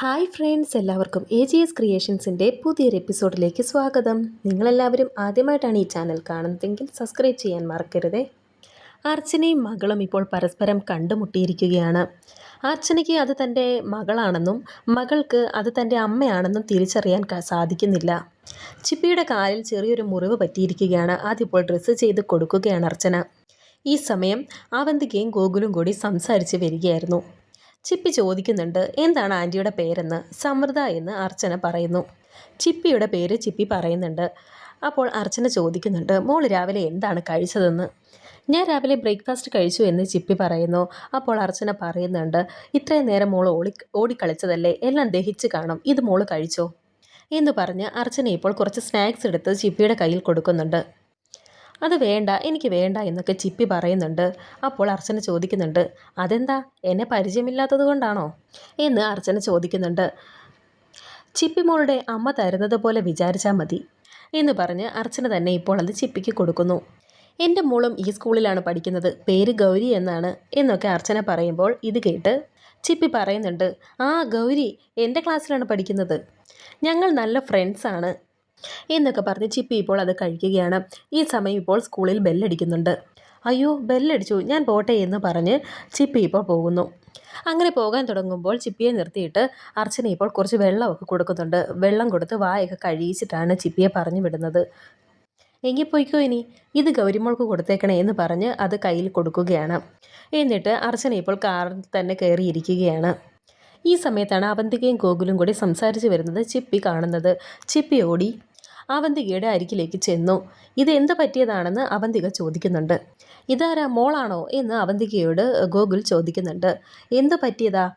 Hi friends എല്ലാവർക്കും A G S ക്രിയേഷൻസിന്റെ പുതിയൊരു എപ്പിസോഡിലേക്ക് സ്വാഗതം. നിങ്ങളെല്ലാവരും ആദ്യമായിട്ടാണ് ഈ ചാനൽ കാണുന്നതെങ്കിൽ സബ്സ്ക്രൈബ് ചെയ്യാൻ മറക്കരുതേ. അർച്ചനയും മകളും ഇപ്പോൾ പരസ്പരം കണ്ടുമുട്ടിയിരിക്കുകയാണ്. അർച്ചനയ്ക്ക് അത് തന്റെ മകളാണെന്നും മകൾക്ക് അത് തന്റെ അമ്മയാണെന്നും തിരിച്ചറിയാൻ സാധിക്കുന്നില്ല. ചിപ്പിയുടെ കാലിൽ ചെറിയൊരു മുറിവ് പറ്റിയിരിക്കുകയാണ്. അതിപ്പോൾ ഡ്രസ്സ് ചെയ്ത് കൊടുക്കുകയാണ് അർച്ചന. ഈ സമയം അവന്തികയും ഗോകുലും കൂടി സംസാരിച്ച് വരികയായിരുന്നു. ചിപ്പി ചോദിക്കുന്നുണ്ട് എന്താണ് ആന്റിയുടെ പേരെന്ന്? സമൃദ്ധ എന്ന് അർച്ചന പറയുന്നു. ചിപ്പിയുടെ പേര് ചിപ്പി പറയുന്നുണ്ട്. അപ്പോൾ അർച്ചന ചോദിക്കുന്നുണ്ട് മോൾ രാവിലെ എന്താണ് കഴിച്ചതെന്ന്? ഞാൻ രാവിലെ ബ്രേക്ക്ഫാസ്റ്റ് കഴിച്ചു എന്ന് ചിപ്പി പറയുന്നു. അപ്പോൾ അർച്ചന പറയുന്നുണ്ട് ഇത്രയും നേരം മോൾ ഓടി ഓടിക്കളിച്ചതല്ലേ? എല്ലാം ദഹിച്ച് കാണും. ഇത് മോൾ കഴിച്ചോ? എന്ന് പറഞ്ഞ് അർച്ചന ഇപ്പോൾ കുറച്ച് സ്നാക്സ് എടുത്ത് ചിപ്പിയുടെ കയ്യിൽ കൊടുക്കുന്നുണ്ട്. അത് വേണ്ട എനിക്ക് വേണ്ട എന്നൊക്കെ ചിപ്പി പറയുന്നുണ്ട്. അപ്പോൾ അർച്ചന ചോദിക്കുന്നുണ്ട് അതെന്താ? എന്നെ പരിചയമില്ലാത്തത് കൊണ്ടാണോ? എന്ന് അർച്ചന ചോദിക്കുന്നുണ്ട്. ചിപ്പി മോളുടെ അമ്മ തരുന്നത് പോലെ വിചാരിച്ചാൽ മതി എന്ന് പറഞ്ഞ് അർച്ചന തന്നെ ഇപ്പോൾ അത് ചിപ്പിക്ക് കൊടുക്കുന്നു. എന്റെ മോളും ഈ സ്കൂളിലാണ് പഠിക്കുന്നത്. പേര് ഗൗരി എന്നാണ് എന്നൊക്കെ അർച്ചന പറയുമ്പോൾ ഇത് കേട്ട് ചിപ്പി പറയുന്നുണ്ട് ആ ഗൗരി എന്റെ ക്ലാസ്സിലാണ് പഠിക്കുന്നത്. ഞങ്ങൾ നല്ല ഫ്രണ്ട്സാണ്. എന്നൊക്കെ പറഞ്ഞ് ചിപ്പി ഇപ്പോൾ അത് കഴിക്കുകയാണ്. ഈ സമയം ഇപ്പോൾ സ്കൂളിൽ ബെല്ലടിക്കുന്നുണ്ട്. അയ്യോ ബെല്ലടിച്ചു. ഞാൻ പോട്ടെ എന്ന് പറഞ്ഞ് ചിപ്പി ഇപ്പോൾ പോകുന്നു. അങ്ങനെ പോകാൻ തുടങ്ങുമ്പോൾ ചിപ്പിയെ നിർത്തിയിട്ട് അർച്ചന ഇപ്പോൾ കുറച്ച് വെള്ളമൊക്കെ കൊടുക്കുന്നുണ്ട്. വെള്ളം കൊടുത്ത് വായൊക്കെ കഴിയിച്ചിട്ടാണ് ചിപ്പിയെ പറഞ്ഞു വിടുന്നത്. എങ്കിൽ പോയിക്കോ ഇനി. ഇത് ഗൗരിമോൾക്ക് കൊടുത്തേക്കണേ എന്ന് പറഞ്ഞ് അത് കയ്യിൽ കൊടുക്കുകയാണ്. എന്നിട്ട് അർച്ചന ഇപ്പോൾ കാറിൽ തന്നെ കയറിയിരിക്കുകയാണ്. ഈ സമയത്താണ് അവന്തികയും ഗോകുലും കൂടി സംസാരിച്ച് വരുന്നത് ചിപ്പി കാണുന്നത്. ചിപ്പി ഓടി അവന്തികയുടെ അരികിലേക്ക് ചെന്നു. ഇത് എന്ത് പറ്റിയതാണെന്ന് അവന്തിക ചോദിക്കുന്നുണ്ട്. ഇതാരാ മോളാണോ എന്ന് അവന്തികയോട് ഗോകുൽ ചോദിക്കുന്നുണ്ട്. എന്ത് പറ്റിയതാ?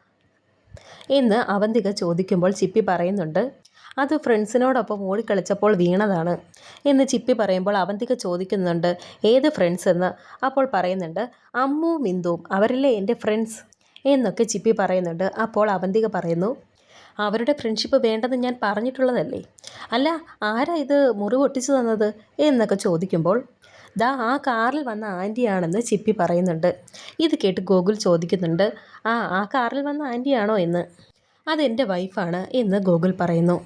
എന്ന് അവന്തിക ചോദിക്കുമ്പോൾ ചിപ്പി പറയുന്നുണ്ട്. അത് ഫ്രണ്ട്സിനോടൊപ്പം ഓടിക്കളിച്ചപ്പോൾ വീണതാണ്. എന്ന് ചിപ്പി പറയുമ്പോൾ അവന്തിക ചോദിക്കുന്നുണ്ട്. ഏത് ഫ്രണ്ട്സ് എന്ന്? അപ്പോൾ പറയുന്നുണ്ട് അമ്മു ബിന്ദുവും അവരല്ലേ എന്റെ ഫ്രണ്ട്സ്? എന്നൊക്കെ ചിപ്പി പറയുന്നുണ്ട്. അപ്പോൾ അവന്തിക പറയുന്നു അവരുടെ ഫ്രണ്ട്ഷിപ്പ് വേണ്ടെന്ന് ഞാൻ പറഞ്ഞിട്ടുള്ളതല്ലേ? അല്ല ആരാ ഇത് മുറി പൊട്ടിച്ചു തന്നത്? എന്നൊക്കെ ചോദിക്കുമ്പോൾ ദാ ആ കാറിൽ വന്ന ആന്റിയാണെന്ന് ചിപ്പി പറയുന്നുണ്ട്. ഇത് കേട്ട് ഗോകുൽ ചോദിക്കുന്നുണ്ട് ആ ആ കാറിൽ വന്ന ആന്റിയാണോ എന്ന്? അതെന്റെ വൈഫാണ് എന്ന് ഗോകുൽ പറയുന്നു.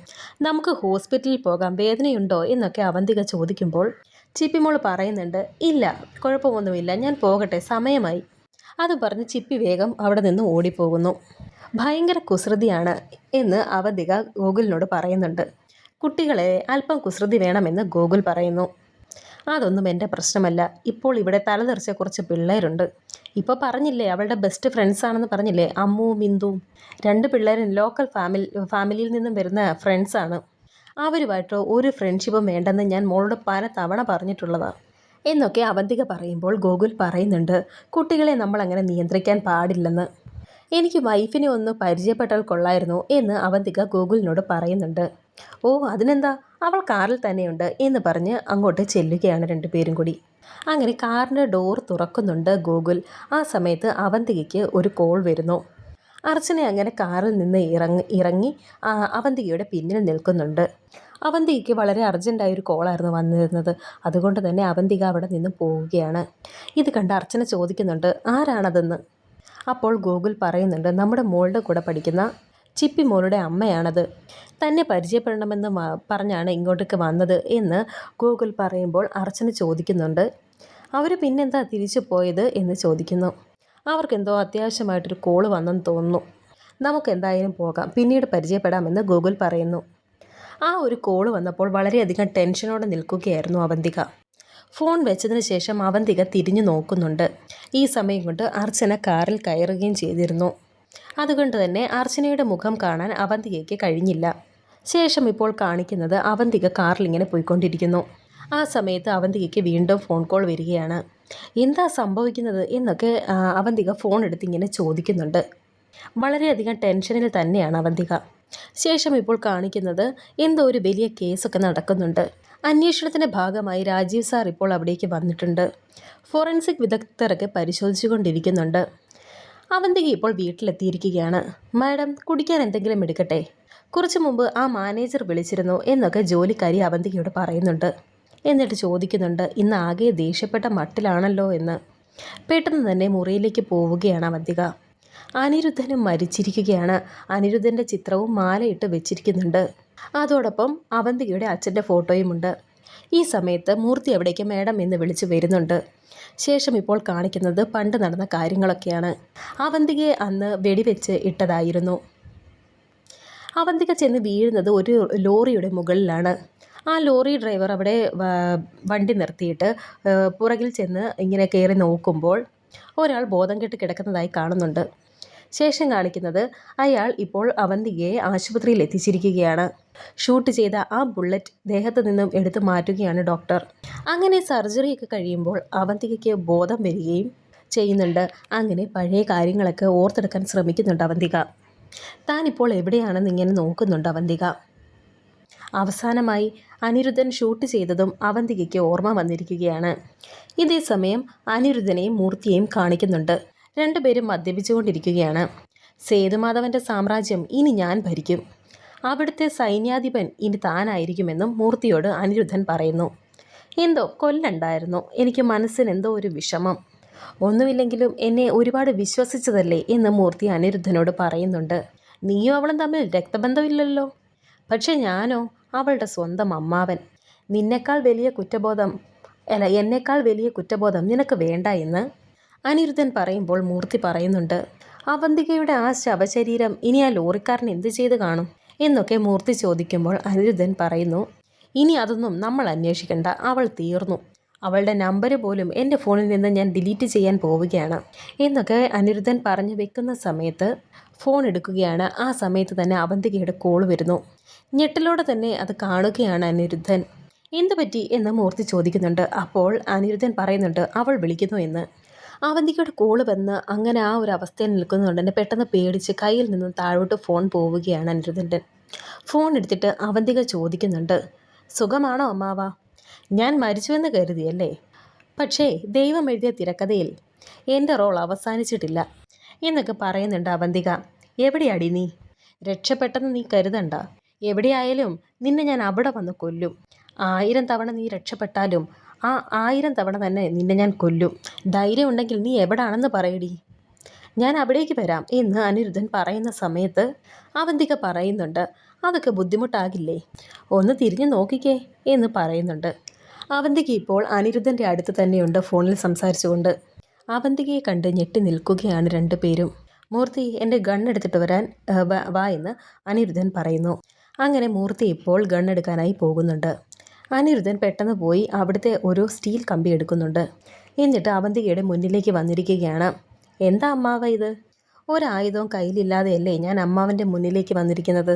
നമുക്ക് ഹോസ്പിറ്റലിൽ പോകാം വേദനയുണ്ടോ? എന്നൊക്കെ അവന്തിക ചോദിക്കുമ്പോൾ ചിപ്പിമോൾ പറയുന്നുണ്ട് ഇല്ല കുഴപ്പമൊന്നുമില്ല ഞാൻ പോകട്ടെ സമയമായി. അത് പറഞ്ഞ് ചിപ്പി വേഗം അവിടെ നിന്ന് ഓടിപ്പോകുന്നു. ഭയങ്കര കുസൃതിയാണ് എന്ന് അവന്തിക ഗോകുലിനോട് പറയുന്നുണ്ട്. കുട്ടികളെ അല്പം കുസൃതി വേണമെന്ന് ഗോകുൽ പറയുന്നു. അതൊന്നും എന്റെ പ്രശ്നമല്ല. ഇപ്പോൾ ഇവിടെ തലതെറിച്ച കുറച്ച് പിള്ളേരുണ്ട്. ഇപ്പോൾ പറഞ്ഞില്ലേ അവളുടെ ബെസ്റ്റ് ഫ്രണ്ട്സ് ആണെന്ന് പറഞ്ഞില്ലേ അമ്മുവും ബിന്ദുവും രണ്ട് പിള്ളേരും ലോക്കൽ ഫാമിലി ഫാമിലിയിൽ നിന്നും വരുന്ന ഫ്രണ്ട്സാണ് അവരുമായിട്ടോ ഒരു ഫ്രണ്ട്ഷിപ്പും വേണ്ടെന്ന് ഞാൻ മോളോട് പല തവണ പറഞ്ഞിട്ടുള്ളതാണ് എന്നൊക്കെ അവന്തിക പറയുമ്പോൾ ഗോകുൽ പറയുന്നുണ്ട് കുട്ടികളെ നമ്മൾ അങ്ങനെ നിയന്ത്രിക്കാൻ പാടില്ലെന്ന്. എനിക്ക് വൈഫിനെ ഒന്ന് പരിചയപ്പെട്ടാൽ കൊള്ളായിരുന്നു എന്ന് അവന്തിക ഗോകുലിനോട് പറയുന്നുണ്ട്. ഓ അതിനെന്താ? അവൾ കാറിൽ തന്നെയുണ്ട് എന്ന് പറഞ്ഞ് അങ്ങോട്ട് ചെല്ലുകയാണ് രണ്ടുപേരും കൂടി. അങ്ങനെ കാറിന്റെ ഡോർ തുറക്കുന്നുണ്ട് ഗൂഗിൾ. ആ സമയത്ത് അവന്തികയ്ക്ക് ഒരു കോൾ വരുന്നു. അർച്ചന അങ്ങനെ കാറിൽ നിന്ന് ഇറങ്ങി ഇറങ്ങി അവന്തികയുടെ പിന്നിൽ നിൽക്കുന്നുണ്ട്. അവന്തികയ്ക്ക് വളരെ അർജന്റായ ഒരു കോളായിരുന്നു വന്നിരുന്നത്. അതുകൊണ്ട് തന്നെ അവന്തിക അവിടെ നിന്ന് പോവുകയാണ്. ഇത് കണ്ട് അർച്ചന ചോദിക്കുന്നുണ്ട് ആരാണതെന്ന്? അപ്പോൾ ഗൂഗിൾ പറയുന്നുണ്ട് നമ്മുടെ മോളുടെ കൂടെ പഠിക്കുന്ന ചിപ്പി മോളുടെ അമ്മയാണത്. തന്നെ പരിചയപ്പെടണമെന്ന് പറഞ്ഞാണ് ഇങ്ങോട്ടേക്ക് വന്നത് എന്ന് ഗൂഗിൾ പറയുമ്പോൾ അർച്ചന ചോദിക്കുന്നുണ്ട്. അവർ പിന്നെന്താ തിരിച്ചു പോയത്? എന്ന് ചോദിക്കുന്നു. അവർക്കെന്തോ അത്യാവശ്യമായിട്ടൊരു കോൾ വന്നെന്ന് തോന്നുന്നു. നമുക്ക് എന്തായാലും പോകാം. പിന്നീട് പരിചയപ്പെടാമെന്ന് ഗൂഗിൾ പറയുന്നു. ആ ഒരു കോൾ വന്നപ്പോൾ വളരെയധികം ടെൻഷനോടെ നിൽക്കുകയായിരുന്നു അവന്തിക. ഫോൺ വെച്ചതിന് ശേഷം അവന്തിക തിരിഞ്ഞു നോക്കുന്നുണ്ട്. ഈ സമയം കൊണ്ട് അർച്ചന കാറിൽ കയറുകയും ചെയ്തിരുന്നു. അതുകൊണ്ട് തന്നെ അർച്ചനയുടെ മുഖം കാണാൻ അവന്തികയ്ക്ക് കഴിഞ്ഞില്ല. ശേഷം ഇപ്പോൾ കാണിക്കുന്നത് അവന്തിക കാറിൽ ഇങ്ങനെ പോയിക്കൊണ്ടിരിക്കുന്നു. ആ സമയത്ത് അവന്തികയ്ക്ക് വീണ്ടും ഫോൺ കോൾ വരികയാണ്. എന്താ സംഭവിക്കുന്നത്? എന്നൊക്കെ അവന്തിക ഫോൺ എടുത്ത് ഇങ്ങനെ ചോദിക്കുന്നുണ്ട്. വളരെയധികം ടെൻഷനിൽ തന്നെയാണ് അവന്തിക. ശേഷം ഇപ്പോൾ കാണിക്കുന്നത് എന്തോ ഒരു വലിയ കേസൊക്കെ നടക്കുന്നുണ്ട്. അന്വേഷണത്തിന്റെ ഭാഗമായി രാജീവ് സാർ ഇപ്പോൾ അവിടേക്ക് വന്നിട്ടുണ്ട്. ഫോറൻസിക് വിദഗ്ധരൊക്കെ പരിശോധിച്ചുകൊണ്ടിരിക്കുന്നുണ്ട്. അവന്തിക ഇപ്പോൾ വീട്ടിലെത്തിയിരിക്കുകയാണ്. മാഡം കുടിക്കാൻ എന്തെങ്കിലും എടുക്കട്ടെ? കുറച്ചു മുമ്പ് ആ മാനേജർ വിളിച്ചിരുന്നു എന്നൊക്കെ ജോലിക്കാരി അവന്തികയോട് പറയുന്നുണ്ട്. എന്നിട്ട് ചോദിക്കുന്നുണ്ട് ഇന്ന് ആകെ ദേഷ്യപ്പെട്ട മട്ടിലാണല്ലോ എന്ന്. പെട്ടെന്ന് തന്നെ മുറിയിലേക്ക് പോവുകയാണ് അവന്തിക. അനിരുദ്ധനും മരിച്ചിരിക്കുകയാണ്. അനിരുദ്ധന്റെ ചിത്രവും മാലയിട്ട് വെച്ചിരിക്കുന്നുണ്ട്. അതോടൊപ്പം അവന്തികയുടെ അച്ഛന്റെ ഫോട്ടോയുമുണ്ട് ഈ സമയത്ത് മൂർത്തി എവിടേക്ക് മേഡം എന്ന് വിളിച്ചു വരുന്നുണ്ട്. ശേഷം ഇപ്പോൾ കാണിക്കുന്നത് പണ്ട് നടന്ന കാര്യങ്ങളൊക്കെയാണ്. അവന്തികയെ അന്ന് വെടിവെച്ച് ഇട്ടതായിരുന്നു. അവന്തിക ചെന്ന് വീഴുന്നത് ഒരു ലോറിയുടെ മുകളിലാണ്. ആ ലോറി ഡ്രൈവർ അവിടെ വണ്ടി നിർത്തിയിട്ട് പുറകിൽ ചെന്ന് ഇങ്ങനെ കയറി നോക്കുമ്പോൾ ഒരാൾ ബോധം കെട്ട് കിടക്കുന്നതായി കാണുന്നുണ്ട്. ശേഷം കാണിക്കുന്നത് അയാൾ ഇപ്പോൾ അവന്തികയെ ആശുപത്രിയിൽ എത്തിച്ചിരിക്കുകയാണ്. ഷൂട്ട് ചെയ്ത ആ ബുള്ളറ്റ് ദേഹത്ത് നിന്നും എടുത്തു മാറ്റുകയാണ് ഡോക്ടർ. അങ്ങനെ സർജറിയൊക്കെ കഴിയുമ്പോൾ അവന്തികയ്ക്ക് ബോധം വരികയും ചെയ്യുന്നുണ്ട്. അങ്ങനെ പഴയ കാര്യങ്ങളൊക്കെ ഓർത്തെടുക്കാൻ ശ്രമിക്കുന്നുണ്ട് അവന്തിക. താനിപ്പോൾ എവിടെയാണെന്ന് ഇങ്ങനെ നോക്കുന്നുണ്ട് അവന്തിക. അവസാനമായി അനിരുദ്ധൻ ഷൂട്ട് ചെയ്തതും അവന്തികയ്ക്ക് ഓർമ്മ വന്നിരിക്കുകയാണ്. ഇതേ സമയം അനിരുദ്ധനെയും മൂർത്തിയെയും കാണിക്കുന്നുണ്ട്. രണ്ടുപേരും മദ്യപിച്ചുകൊണ്ടിരിക്കുകയാണ്. സേതുമാധവന്റെ സാമ്രാജ്യം ഇനി ഞാൻ ഭരിക്കും. അവിടുത്തെ സൈന്യാധിപൻ ഇനി താനായിരിക്കുമെന്നും മൂർത്തിയോട് അനിരുദ്ധൻ പറയുന്നു. എന്തോ കൊല്ലണ്ടായിരുന്നു. എനിക്ക് മനസ്സിന് എന്തോ ഒരു വിഷമം. ഒന്നുമില്ലെങ്കിലും എന്നെ ഒരുപാട് വിശ്വസിച്ചതല്ലേ എന്ന് മൂർത്തി അനിരുദ്ധനോട് പറയുന്നുണ്ട്. നീയും അവളും തമ്മിൽ രക്തബന്ധമില്ലല്ലോ? പക്ഷെ ഞാനോ അവളുടെ സ്വന്തം അമ്മാവൻ. നിന്നേക്കാൾ വലിയ കുറ്റബോധം അല്ല എന്നേക്കാൾ വലിയ കുറ്റബോധം നിനക്ക് വേണ്ട എന്ന് അനിരുദ്ധൻ പറയുമ്പോൾ മൂർത്തി പറയുന്നുണ്ട്. അവന്തികയുടെ ആ ശവശരീരം ഇനി ആ ലോറിക്കാരൻ എന്ത് ചെയ്ത് കാണും? എന്നൊക്കെ മൂർത്തി ചോദിക്കുമ്പോൾ അനിരുദ്ധൻ പറയുന്നു ഇനി അതൊന്നും നമ്മൾ അന്വേഷിക്കേണ്ട. അവൾ തീർന്നു. അവളുടെ നമ്പർ പോലും എന്റെ ഫോണിൽ നിന്ന് ഞാൻ ഡിലീറ്റ് ചെയ്യാൻ പോവുകയാണ്. എന്നൊക്കെ അനിരുദ്ധൻ പറഞ്ഞു വെക്കുന്ന സമയത്ത് ഫോൺ എടുക്കുകയാണ്. ആ സമയത്ത് തന്നെ അവന്തികയുടെ കോൾ വരുന്നു. ഞെട്ടലോടെ തന്നെ അത് കാണുകയാണ് അനിരുദ്ധൻ. എന്തു പറ്റി എന്ന് മൂർത്തി ചോദിക്കുന്നുണ്ട്. അപ്പോൾ അനിരുദ്ധൻ പറയുന്നുണ്ട് അവൾ വിളിക്കുന്നു എന്ന്. അവന്തികയുടെ കോൾ വന്ന് അങ്ങനെ ആ ഒരു അവസ്ഥയിൽ നിൽക്കുന്നതുകൊണ്ട് തന്നെ പെട്ടെന്ന് പേടിച്ച് കയ്യിൽ നിന്നും താഴോട്ട് ഫോൺ പോവുകയാണ് അനിരുദ്ധന്റെ. ഫോൺ എടുത്തിട്ട് അവന്തിക ചോദിക്കുന്നുണ്ട് സുഖമാണോ അമ്മാവ? ഞാൻ മരിച്ചുവെന്ന് കരുതിയല്ലേ? പക്ഷേ ദൈവം എഴുതിയ തിരക്കഥയിൽ എന്റെ റോൾ അവസാനിച്ചിട്ടില്ല എന്നൊക്കെ പറയുന്നുണ്ട് അവന്തിക. എവിടെയാടി നീ? രക്ഷപ്പെട്ടെന്ന് നീ കരുതണ്ട. എവിടെയായാലും നിന്നെ ഞാൻ അവിടെ വന്ന് കൊല്ലും. ആയിരം തവണ നീ രക്ഷപ്പെട്ടാലും ആ ആയിരം തവണ തന്നെ നിന്നെ ഞാൻ കൊല്ലും. ധൈര്യമുണ്ടെങ്കിൽ നീ എവിടാണെന്ന് പറയടി. ഞാൻ അവിടേക്ക് വരാം എന്ന് അനിരുദ്ധൻ പറയുന്ന സമയത്ത് അവന്തിക പറയുന്നുണ്ട്. അതൊക്കെ ബുദ്ധിമുട്ടാകില്ലേ? ഒന്ന് തിരിഞ്ഞു നോക്കിക്കേ എന്ന് പറയുന്നുണ്ട്. അവന്തിക ഇപ്പോൾ അനിരുദ്ധന്റെ അടുത്ത് തന്നെയുണ്ട് ഫോണിൽ സംസാരിച്ചുകൊണ്ട്. അവന്തികയെ കണ്ട് ഞെട്ടി നിൽക്കുകയാണ് രണ്ടുപേരും. മൂർത്തി എന്റെ ഗൺ എടുത്തിട്ട് വരാൻ വാ എന്ന് അനിരുദ്ധൻ പറയുന്നു. അങ്ങനെ മൂർത്തി ഇപ്പോൾ ഗണ്ണെടുക്കാനായി പോകുന്നുണ്ട്. അനിരുദ്ധൻ പെട്ടെന്ന് പോയി അവിടുത്തെ ഒരു സ്റ്റീൽ കമ്പി എടുക്കുന്നുണ്ട്. എന്നിട്ട് അവന്തികയുടെ മുന്നിലേക്ക് വന്നിരിക്കുകയാണ്. എന്താ അമ്മാവ ഇത്? ഒരായുധവും കയ്യിലില്ലാതെയല്ലേ ഞാൻ അമ്മാവന്റെ മുന്നിലേക്ക് വന്നിരിക്കുന്നത്?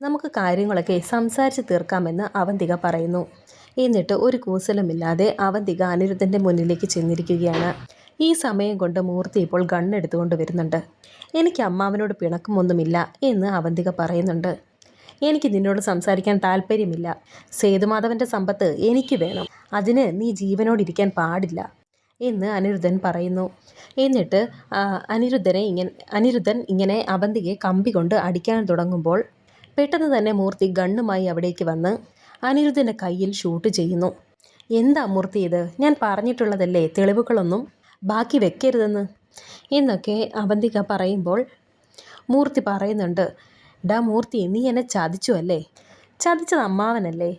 നമുക്ക് കാര്യങ്ങളൊക്കെ സംസാരിച്ച് തീർക്കാമെന്ന് അവന്തിക പറയുന്നു. എന്നിട്ട് ഒരു കൂസലുമില്ലാതെ അവന്തിക അനിരുദ്ധന്റെ മുന്നിലേക്ക് ചെന്നിരിക്കുകയാണ്. ഈ സമയം കൊണ്ട് മൂർത്തി ഇപ്പോൾ ഗണ്ണെടുത്തുകൊണ്ട് വരുന്നുണ്ട്. എനിക്ക് അമ്മാവനോട് പിണക്കമൊന്നുമില്ല എന്ന് അവന്തിക പറയുന്നുണ്ട്. എനിക്ക് നിന്നോട് സംസാരിക്കാൻ താല്പര്യമില്ല. സേതുമാധവന്റെ സമ്പത്ത് എനിക്ക് വേണം. അതിന് നീ ജീവനോടിരിക്കാൻ പാടില്ല. എന്ന് അനിരുദ്ധൻ പറയുന്നു. എന്നിട്ട് അനിരുദ്ധനെ ഇങ്ങനെ അനിരുദ്ധൻ ഇങ്ങനെ അവന്തികയെ കമ്പി കൊണ്ട് അടിക്കാൻ തുടങ്ങുമ്പോൾ പെട്ടെന്ന് തന്നെ മൂർത്തി ഗണ്ണുമായി അവിടേക്ക് വന്ന് അനിരുദ്ധന്റെ കയ്യിൽ ഷൂട്ട് ചെയ്യുന്നു. എന്താ മൂർത്തി ഇത്? ഞാൻ പറഞ്ഞിട്ടുള്ളതല്ലേ? തെളിവുകളൊന്നും ബാക്കി വെക്കരുതെന്ന്? എന്നൊക്കെ അവന്തിക പറയുമ്പോൾ മൂർത്തി പറയുന്നുണ്ട്. ഡാ മൂർത്തി നീ എന്നെ ചതിച്ചു അല്ലേ? ചതിച്ചത് അമ്മാവനല്ലേ?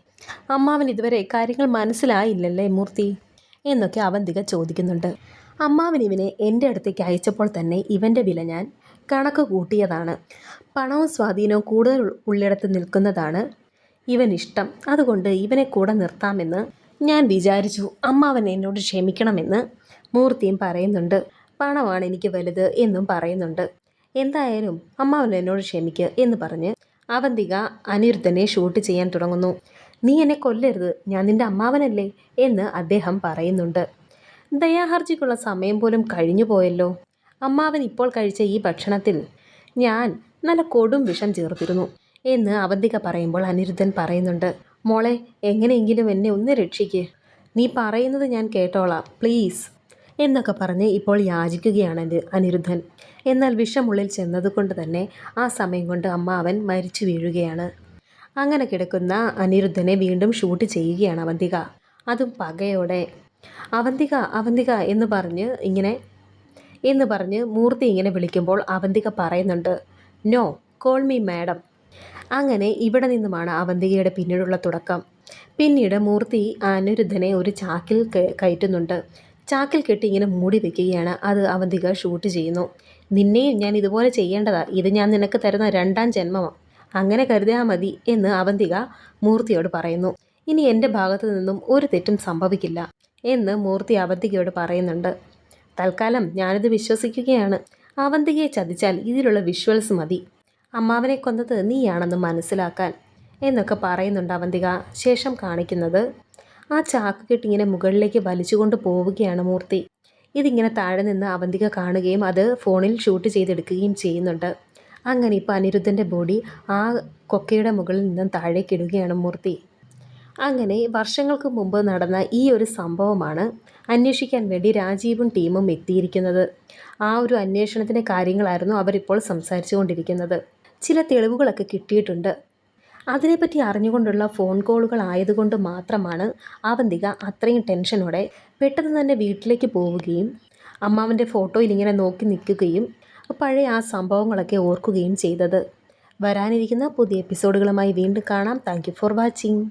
അമ്മാവൻ ഇതുവരെ കാര്യങ്ങൾ മനസ്സിലായില്ലല്ലേ മൂർത്തി? എന്നൊക്കെ അവൻ തിക ചോദിക്കുന്നുണ്ട്. അമ്മാവൻ ഇവനെ എന്റെ അടുത്തേക്ക് അയച്ചപ്പോൾ തന്നെ ഇവന്റെ വില ഞാൻ കണക്ക് കൂട്ടിയതാണ്. പണവും സ്വാധീനവും കൂടുതൽ ഉള്ളിടത്ത് നിൽക്കുന്നതാണ് ഇവൻ ഇഷ്ടം. അതുകൊണ്ട് ഇവനെ കൂടെ നിർത്താമെന്ന് ഞാൻ വിചാരിച്ചു. അമ്മാവൻ എന്നോട് ക്ഷമിക്കണമെന്ന് മൂർത്തിയും പറയുന്നുണ്ട്. പണമാണ് എനിക്ക് വലുത് എന്നും പറയുന്നുണ്ട്. എന്തായാലും അമ്മാവൻ എന്നോട് ക്ഷമിക്കുക എന്ന് പറഞ്ഞ് അവന്തിക അനിരുദ്ധനെ ഷൂട്ട് ചെയ്യാൻ തുടങ്ങുന്നു. നീ എന്നെ കൊല്ലരുത്. ഞാൻ നിന്റെ അമ്മാവനല്ലേ? എന്ന് അദ്ദേഹം പറയുന്നുണ്ട്. ദയാഹർജിക്കുള്ള സമയം പോലും കഴിഞ്ഞു പോയല്ലോ. അമ്മാവൻ ഇപ്പോൾ കഴിച്ച ഈ ഭക്ഷണത്തിൽ ഞാൻ നല്ല കൊടും വിഷം ചേർത്തിരുന്നു എന്ന് അവന്തിക പറയുമ്പോൾ അനിരുദ്ധൻ പറയുന്നുണ്ട്. മോളെ എങ്ങനെയെങ്കിലും എന്നെ ഒന്ന് രക്ഷിക്ക്. നീ പറയുന്നത് ഞാൻ കേട്ടോളാം. പ്ലീസ്. എന്നൊക്കെ പറഞ്ഞ് ഇപ്പോൾ യാചിക്കുകയാണ് അനിരുദ്ധൻ. എന്നാൽ വിഷമുള്ളിൽ ചെന്നതുകൊണ്ട് തന്നെ ആ സമയം കൊണ്ട് അമ്മ അമ്മാവൻ മരിച്ചു വീഴുകയാണ്. അങ്ങനെ കിടക്കുന്ന അനിരുദ്ധനെ വീണ്ടും ഷൂട്ട് ചെയ്യുകയാണ് അവന്തിക. അതും പകയോടെ അവന്തിക അവന്തിക എന്ന് പറഞ്ഞ് ഇങ്ങനെ എന്ന് പറഞ്ഞ് മൂർത്തി ഇങ്ങനെ വിളിക്കുമ്പോൾ അവന്തിക പറയുന്നുണ്ട് നോ കോൾ മീ മാഡം. അങ്ങനെ ഇവിടെ നിന്നുമാണ് അവന്തികയുടെ പിന്നീടുള്ള തുടക്കം. പിന്നീട് മൂർത്തി അനിരുദ്ധനെ ഒരു ചാക്കിൽ കയറ്റുന്നുണ്ട്. ചാക്കിൽ കെട്ടി ഇങ്ങനെ മൂടി വെക്കുകയാണ്. അത് അവന്തിക ഷൂട്ട് ചെയ്യുന്നു. നിന്നെയും ഞാൻ ഇതുപോലെ ചെയ്യേണ്ടതാ. ഇത് ഞാൻ നിനക്ക് തരുന്ന രണ്ടാം ജന്മമാണ് അങ്ങനെ കരുതിയാൽ മതി എന്ന് അവന്തിക മൂർത്തിയോട് പറയുന്നു. ഇനി എന്റെ ഭാഗത്തു നിന്നും ഒരു തെറ്റും സംഭവിക്കില്ല എന്ന് മൂർത്തി അവന്തികയോട് പറയുന്നുണ്ട്. തൽക്കാലം ഞാനിത് വിശ്വസിക്കുകയാണ്. അവന്തികയെ ചതിച്ചാൽ ഇതിലുള്ള വിഷ്വൽസ് മതി. അമ്മാവനെ കൊന്നത് നീയാണെന്ന് മനസ്സിലാക്കാൻ എന്നൊക്കെ പറയുന്നുണ്ട് അവന്തിക. ശേഷം കാണിക്കുന്നത് ആ ചാക്ക് കെട്ടിങ്ങനെ മുകളിലേക്ക് വലിച്ചുകൊണ്ട് പോവുകയാണ് മൂർത്തി. ഇതിങ്ങനെ താഴെ നിന്ന് അവന്തിക കാണുകയും അത് ഫോണിൽ ഷൂട്ട് ചെയ്തെടുക്കുകയും ചെയ്യുന്നുണ്ട്. അങ്ങനെ ഇപ്പോൾ അനിരുദ്ധന്റെ ബോഡി ആ കൊക്കയുടെ മുകളിൽ നിന്നും താഴേക്ക് ഇടുകയാണ് മൂർത്തി. അങ്ങനെ വർഷങ്ങൾക്ക് മുമ്പ് നടന്ന ഈ ഒരു സംഭവമാണ് അന്വേഷിക്കാൻ വേണ്ടി രാജീവും ടീമും എത്തിയിരിക്കുന്നത്. ആ ഒരു അന്വേഷണത്തിന്റെ കാര്യങ്ങളായിരുന്നു അവരിപ്പോൾ സംസാരിച്ചു കൊണ്ടിരിക്കുന്നത് ചില തെളിവുകളൊക്കെ കിട്ടിയിട്ടുണ്ട്. അതിനെപ്പറ്റി അറിഞ്ഞുകൊണ്ടുള്ള ഫോൺ കോളുകൾ ആയതുകൊണ്ട് മാത്രമാണ് അവന്തിക അത്രയും ടെൻഷനോടെ പെട്ടെന്ന് തന്നെ വീട്ടിലേക്ക് പോവുകയും അമ്മാവന്റെ ഫോട്ടോയിൽ ഇങ്ങനെ നോക്കി നിൽക്കുകയും പഴയ ആ സംഭവങ്ങളൊക്കെ ഓർക്കുകയും ചെയ്തത്. വരാനിരിക്കുന്ന പുതിയ എപ്പിസോഡുകളുമായി വീണ്ടും കാണാം. Thank for watching.